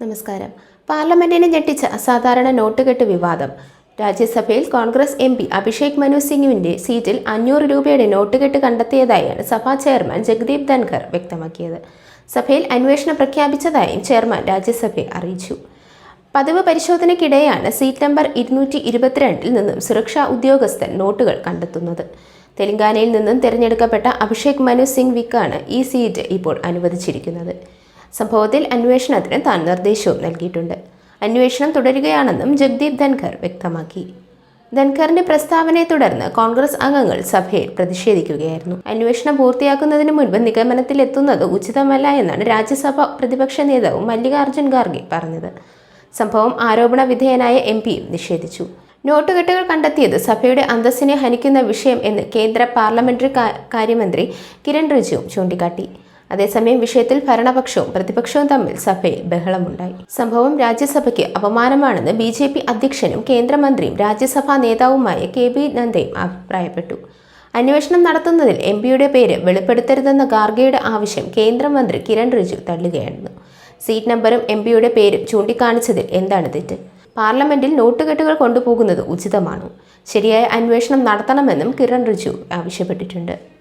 നമസ്കാരം. പാർലമെന്റിനെ ഞെട്ടിച്ച അസാധാരണ നോട്ടുകെട്ട് വിവാദം. രാജ്യസഭയിൽ കോൺഗ്രസ് എം പി അഭിഷേക് മനു സിംഗുവിന്റെ സീറ്റിൽ അഞ്ഞൂറ് രൂപയുടെ നോട്ടുകെട്ട് കണ്ടെത്തിയതായാണ് സഭാ ചെയർമാൻ ജഗദീപ് ധൻഖർ വ്യക്തമാക്കിയത്. സഭയിൽ അന്വേഷണം പ്രഖ്യാപിച്ചതായും ചെയർമാൻ രാജ്യസഭയെ അറിയിച്ചു. പതിവ് പരിശോധനയ്ക്കിടെയാണ് സീറ്റ് നമ്പർ ഇരുന്നൂറ്റി ഇരുപത്തിരണ്ടിൽ നിന്നും സുരക്ഷാ ഉദ്യോഗസ്ഥൻ നോട്ടുകൾ കണ്ടെത്തുന്നത്. തെലങ്കാനയിൽ നിന്നും തിരഞ്ഞെടുക്കപ്പെട്ട അഭിഷേക് മനു സിംഗ് വിക്കാണ് ഈ സീറ്റ് ഇപ്പോൾ അനുവദിച്ചിരിക്കുന്നത്. സംഭവത്തിൽ അന്വേഷണത്തിന് താൻ നിർദ്ദേശവും നൽകിയിട്ടുണ്ട്. അന്വേഷണം തുടരുകയാണെന്നും ജഗ്ദീപ് ധൻഖർ വ്യക്തമാക്കി. ധൻഖറിന്റെ പ്രസ്താവനയെ തുടർന്ന് കോൺഗ്രസ് അംഗങ്ങൾ സഭയിൽ പ്രതിഷേധിക്കുകയായിരുന്നു. അന്വേഷണം പൂർത്തിയാക്കുന്നതിന് മുൻപ് നിഗമനത്തിലെത്തുന്നത് ഉചിതമല്ല എന്നാണ് രാജ്യസഭ പ്രതിപക്ഷ നേതാവ് മല്ലികാർജുൻ ഖാർഗെ പറഞ്ഞത്. സംഭവം ആരോപണ വിധേയനായ എം പിയും നിഷേധിച്ചു. നോട്ടുകെട്ടുകൾ കണ്ടെത്തിയത് സഭയുടെ അന്തസ്സിനെ ഹനിക്കുന്ന വിഷയം എന്ന് കേന്ദ്ര പാർലമെന്ററി കാര്യമന്ത്രി കിരൺ റിജിജുവും ചൂണ്ടിക്കാട്ടി. അതേസമയം വിഷയത്തിൽ ഭരണപക്ഷവും പ്രതിപക്ഷവും തമ്മിൽ സഭയിൽ ബഹളമുണ്ടായി. സംഭവം രാജ്യസഭയ്ക്ക് അപമാനമാണെന്ന് ബി ജെ പി അധ്യക്ഷനും കേന്ദ്രമന്ത്രിയും രാജ്യസഭാ നേതാവുമായ കെ ബി നന്ദയും അഭിപ്രായപ്പെട്ടു. അന്വേഷണം നടത്തുന്നതിൽ എം പിയുടെ പേര് വെളിപ്പെടുത്തരുതെന്ന ഗാർഗയുടെ ആവശ്യം കേന്ദ്രമന്ത്രി കിരൺ റിജിജു തള്ളുകയായിരുന്നു. സീറ്റ് നമ്പറും എം പിയുടെ പേരും ചൂണ്ടിക്കാണിച്ചതിൽ എന്താണ് തെറ്റ്? പാർലമെന്റിൽ നോട്ടുകെട്ടുകൾ കൊണ്ടുപോകുന്നത് ഉചിതമാണോ? ശരിയായ അന്വേഷണം നടത്തണമെന്നും കിരൺ റിജിജു ആവശ്യപ്പെട്ടിട്ടുണ്ട്.